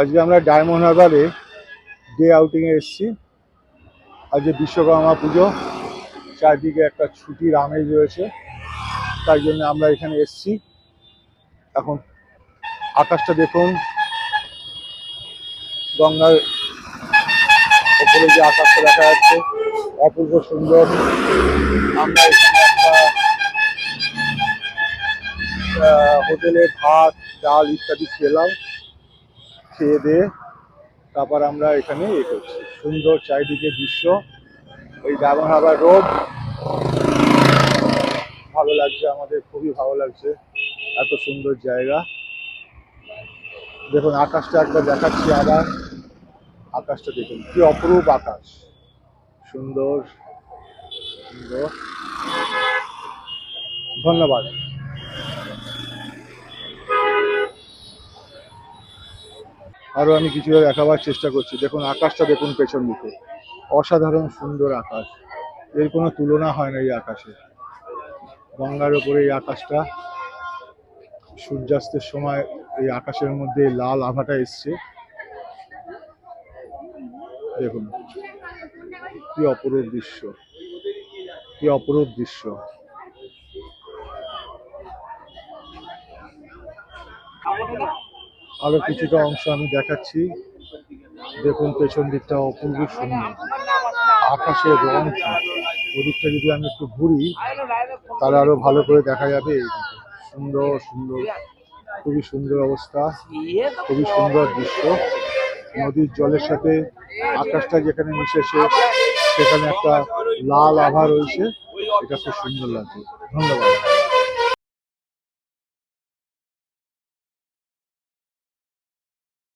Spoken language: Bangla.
আজকে আমরা ডায়মন্ড হারবারে ডে আউটিংয়ে এসেছি। আজকে বিশ্বকর্মা পুজো, চারদিকে একটা ছুটির আমেজ রয়েছে। তাই জন্য আমরা এখানে এসেছি। এখন আকাশটা দেখুন, গঙ্গার ওপরে যে আকাশটা দেখা যাচ্ছে, অপূর্ব সুন্দর। আমরা এখানে একটা হোটেলে ভাত, ডাল ইত্যাদি খেলাম। খেয়ে দিয়ে তারপর আমরা এখানে এ করছি। সুন্দর চারিদিকে দৃশ্য। এই ডায়মন্ড হারবার রোড ভালো লাগছে আমাদের, খুবই ভালো লাগছে। এত সুন্দর জায়গা। দেখুন, আকাশটা একবার দেখাচ্ছি আবার। আকাশটা দেখুন, কি অপরূপ আকাশ। সুন্দর সুন্দর। ধন্যবাদ। আরও আমি কিছু দেখাবার চেষ্টা করছি। দেখুন, আকাশটা দেখুন পেছন দিকে। অসাধারণ সুন্দর আকাশ। এর কোনো তুলনা হয় না এই আকাশে। গঙ্গার ওপরে এই আকাশটা, সূর্যাস্তের সময় এই আকাশের মধ্যে লাল আভাটা এসছে। দেখুন, কি অপরূপ দৃশ্য। কি অপরূপ দৃশ্য। আরও কিছুটা অংশ আমি দেখাচ্ছি। দেখুন, পেছন দিকটা অপূর্ব সুন্দর। আকাশের রং ওদিকটা যদি আমি একটু ঘুরি, তাহলে আরও ভালো করে দেখা যাবে সুন্দর সুন্দর, খুবই সুন্দর অবস্থা। খুবই সুন্দর দৃশ্য। নদীর জলের সাথে আকাশটা যেখানে মিশেছে সেখানে একটা লাল আভা রয়েছে। এটা খুব সুন্দর লাগছে। ধন্যবাদ।